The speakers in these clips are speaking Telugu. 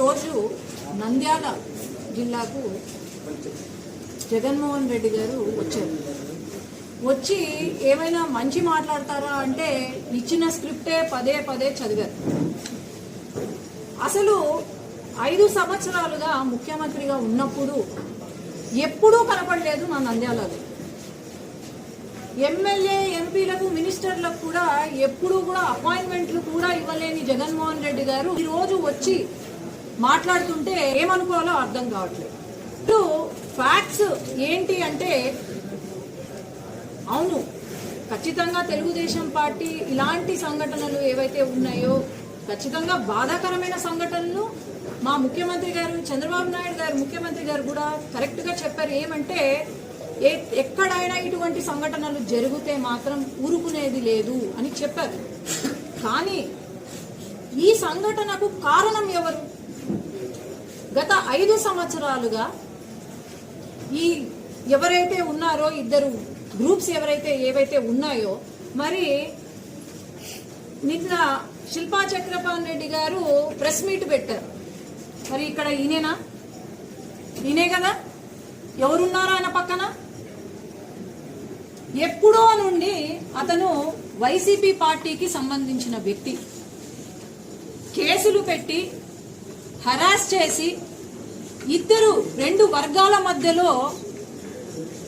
ఈరోజు నంద్యాల జిల్లాకు జగన్మోహన్ రెడ్డి గారు వచ్చారు. వచ్చి ఏమైనా మంచి మాట్లాడతారా అంటే ఇచ్చిన స్క్రిప్టే పదే పదే చదివారు. అసలు ఐదు సంవత్సరాలుగా ముఖ్యమంత్రిగా ఉన్నప్పుడు ఎప్పుడూ కనపడలేదు మా నంద్యాలలో. ఎమ్మెల్యే ఎంపీలకు మినిస్టర్లకు కూడా ఎప్పుడూ కూడా అపాయింట్మెంట్లు కూడా ఇవ్వలేని జగన్మోహన్ రెడ్డి గారు ఈరోజు రోజు వచ్చి మాట్లాడుతుంటే ఏమనుకోవాలో అర్థం కావట్లేదు. ఇప్పుడు ఫ్యాక్ట్స్ ఏంటి అంటే అవును ఖచ్చితంగా తెలుగుదేశం పార్టీ ఇలాంటి సంఘటనలు ఏవైతే ఉన్నాయో ఖచ్చితంగా బాధాకరమైన సంఘటనలు మా ముఖ్యమంత్రి గారు చంద్రబాబు నాయుడు గారు ముఖ్యమంత్రి గారు కూడా కరెక్ట్గా చెప్పారు. ఏమంటే ఏ ఎక్కడైనా ఇటువంటి సంఘటనలు జరిగితే మాత్రం ఊరుకునేది లేదు అని చెప్పారు. కానీ ఈ సంఘటనకు కారణం ఎవరు? గత ఐదు సంవత్సరాలుగా ఈ ఎవరైతే ఉన్నారో ఇద్దరు గ్రూప్స్ ఎవరైతే ఏవైతే ఉన్నాయో మరి నిన్న శిల్పా చక్రపాణి రెడ్డి గారు ప్రెస్ మీట్ పెట్టారు. మరి ఇక్కడ ఈయనేనా? ఈయనే కదా? ఎవరున్నారా ఆయన పక్కన? ఎప్పుడో నుండి అతను వైసీపీ పార్టీకి సంబంధించిన వ్యక్తి. కేసులు పెట్టి హరాస్ చేసి ఇద్దరు రెండు వర్గాల మధ్యలో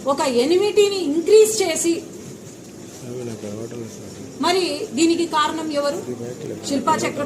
ఒక ఎనిమిటీని ఇంక్రీజ్ చేసి మరి దీనికి కారణం ఎవరు? శిల్పా చక్ర